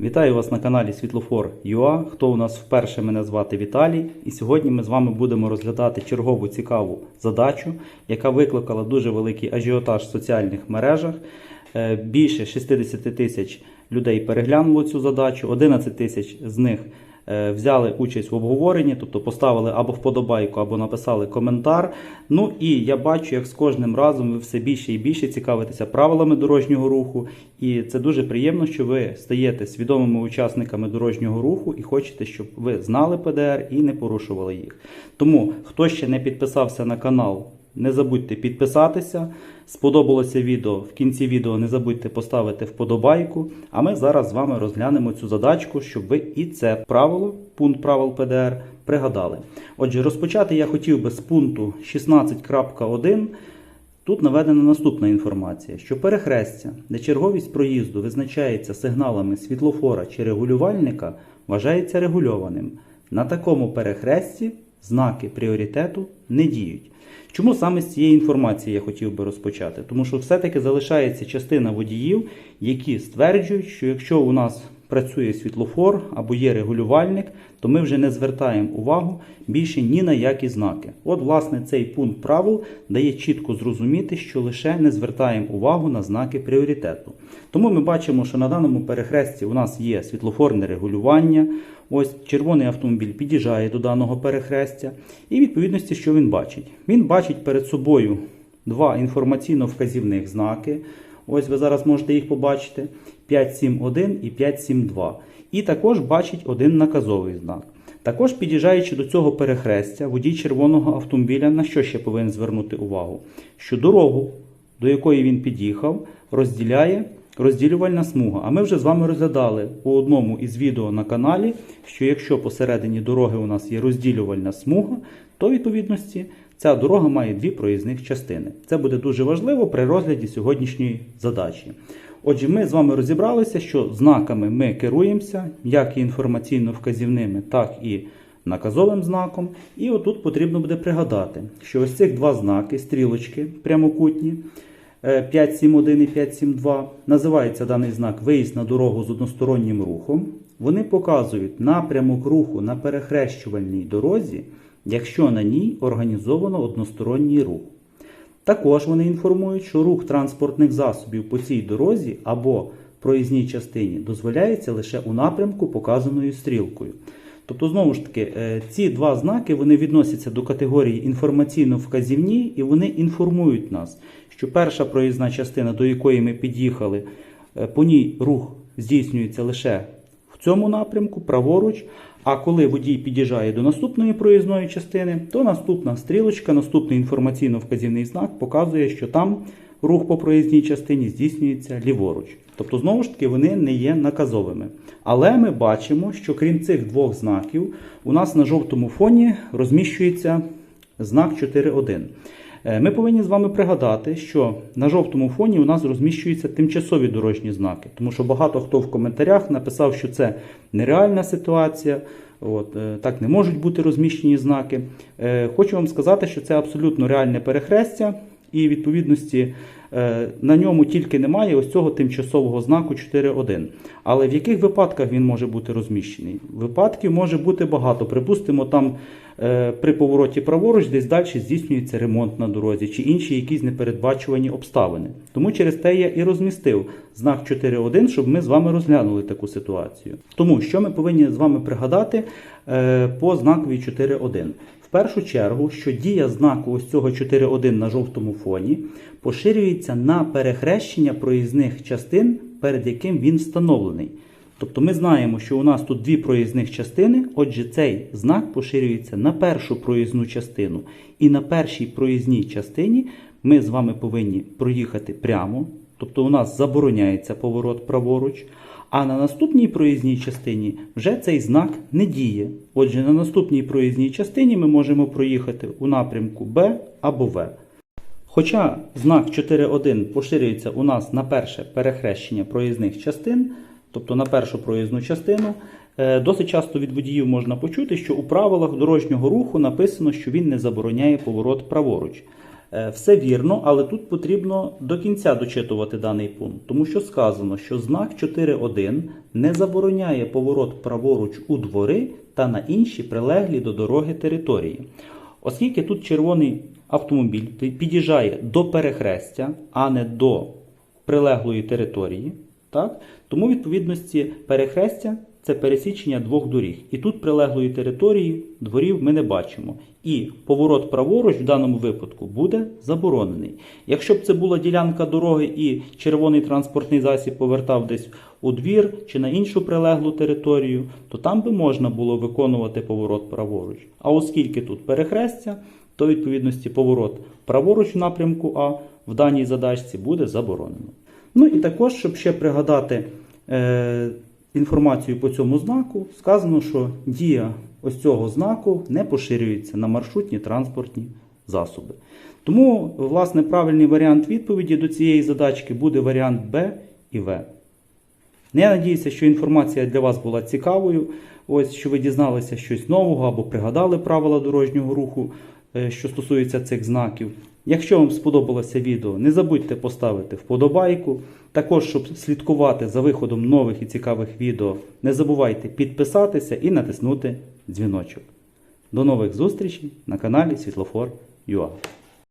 Вітаю вас на каналі Світлофор ЮА. Хто у нас вперше мене звати Віталій, і сьогодні ми з вами будемо розглядати чергову цікаву задачу, яка викликала дуже великий ажіотаж в соціальних мережах. Е, Більше 60 тисяч людей переглянуло цю задачу, 11 тисяч з них взяли участь в обговоренні, тобто поставили або вподобайку, або написали коментар. Ну і я бачу, як з кожним разом ви все більше і більше цікавитеся правилами дорожнього руху. І це дуже приємно, що ви стаєте свідомими учасниками дорожнього руху і хочете, щоб ви знали ПДР і не порушували їх. Тому, хто ще не підписався на канал, не забудьте підписатися. Сподобалося відео. В кінці відео не забудьте поставити вподобайку. А ми зараз з вами розглянемо цю задачку, щоб ви і це правило, пункт правил ПДР, пригадали. Отже, розпочати я хотів би з пункту 16.1. Тут наведена наступна інформація, що перехрестя, де черговість проїзду визначається сигналами світлофора чи регулювальника, вважається регульованим. На такому перехресті знаки пріоритету не діють. Чому саме з цієї інформації я хотів би розпочати? Тому що все-таки залишається частина водіїв, які стверджують, що якщо у нас працює світлофор або є регулювальник, то ми вже не звертаємо увагу більше ні на які знаки. От, власне, цей пункт правил дає чітко зрозуміти, що лише не звертаємо увагу на знаки пріоритету. Тому ми бачимо, що на даному перехресті у нас є світлофорне регулювання. Ось червоний автомобіль під'їжджає до даного перехрестя, і відповідності, що він бачить? Він бачить перед собою два інформаційно-вказівних знаки. Ось ви зараз можете їх побачити: 571 і 572. І також бачить один наказовий знак. Також під'їжджаючи до цього перехрестя, водій червоного автомобіля на що ще повинен звернути увагу? Що дорогу, до якої він під'їхав, розділяє розділювальна смуга. А ми вже з вами розглядали у одному із відео на каналі, що якщо посередині дороги у нас є розділювальна смуга, то відповідності ця дорога має дві проїзних частини. Це буде дуже важливо при розгляді сьогоднішньої задачі. Отже, ми з вами розібралися, що знаками ми керуємося, як і інформаційно-вказівними, так і наказовим знаком. І отут потрібно буде пригадати, що ось цих два знаки, стрілочки прямокутні. 571 і 572 називається даний знак виїзд на дорогу з одностороннім рухом. Вони показують напрямок руху на перехрещувальній дорозі, якщо на ній організовано односторонній рух. Також вони інформують, що рух транспортних засобів по цій дорозі або проїзній частині дозволяється лише у напрямку, показаною стрілкою. Тобто, знову ж таки, е, ці два знаки вони відносяться до категорії інформаційно-вказівні і вони інформують нас, що перша проїзна частина, до якої ми під'їхали, е, по ній рух здійснюється лише в цьому напрямку, праворуч. А коли водій під'їжджає до наступної проїзної частини, то наступна стрілочка, наступний інформаційно-вказівний знак показує, що там рух по проїзній частині здійснюється ліворуч. Тобто, знову ж таки, вони не є наказовими. Але ми бачимо, що крім цих двох знаків, у нас на жовтому фоні розміщується знак 4.1. Е, Ми повинні з вами пригадати, що на жовтому фоні у нас розміщуються тимчасові дорожні знаки, тому що багато хто в коментарях написав, що це нереальна ситуація. От, е, Так не можуть бути розміщені знаки. Е, Хочу вам сказати, що це абсолютно реальне перехрестя, і відповідності е, на ньому тільки немає ось цього тимчасового знаку 4.1. Але в яких випадках він може бути розміщений? Випадків може бути багато. Припустимо, там е, при повороті праворуч десь далі здійснюється ремонт на дорозі чи інші якісь непередбачувані обставини. Тому через те я і розмістив знак 4.1, щоб ми з вами розглянули таку ситуацію. Тому що ми повинні з вами пригадати е, по знакові 4.1. Першу чергу, що дія знаку ось цього 4.1 на жовтому фоні поширюється на перехрещення проїзних частин, перед яким він встановлений. Тобто ми знаємо, що у нас тут дві проїзних частини, отже, цей знак поширюється на першу проїзну частину. І на першій проїзній частині ми з вами повинні проїхати прямо, тобто у нас забороняється поворот праворуч. А на наступній проїзній частині вже цей знак не діє. Отже, на наступній проїзній частині ми можемо проїхати у напрямку Б або В. Хоча знак 4.1 поширюється у нас на перше перехрещення проїзних частин, тобто на першу проїзну частину, е, досить часто від водіїв можна почути, що у правилах дорожнього руху написано, що він не забороняє поворот праворуч. Е, Все вірно, але тут потрібно до кінця дочитувати даний пункт, тому що сказано, що знак 4.1 не забороняє поворот праворуч у двори та на інші прилеглі до дороги території. Оскільки тут червоний автомобіль під'їжджає до перехрестя, а не до прилеглої території, так? тому відповідності перехрестя це пересічення двох доріг. І тут прилеглої території дворів ми не бачимо. І поворот праворуч в даному випадку буде заборонений. Якщо б це була ділянка дороги і червоний транспортний засіб повертав десь у двір чи на іншу прилеглу територію, то там би можна було виконувати поворот праворуч. А оскільки тут перехрестя, то відповідності поворот праворуч в напрямку А в даній задачці буде заборонено. Ну і також, щоб ще пригадати е, інформацію по цьому знаку, сказано, що дія ось цього знаку не поширюється на маршрутні транспортні засоби. Тому, власне, правильний варіант відповіді до цієї задачки буде варіант Б і В. Я надіюся, що інформація для вас була цікавою. Ось що ви дізналися щось нового або пригадали правила дорожнього руху, е, що стосується цих знаків. Якщо вам сподобалося відео, не забудьте поставити вподобайку. Також, щоб слідкувати за виходом нових і цікавих відео, не забувайте підписатися і натиснути дзвіночок. До нових зустрічей на каналі Світлофор.ua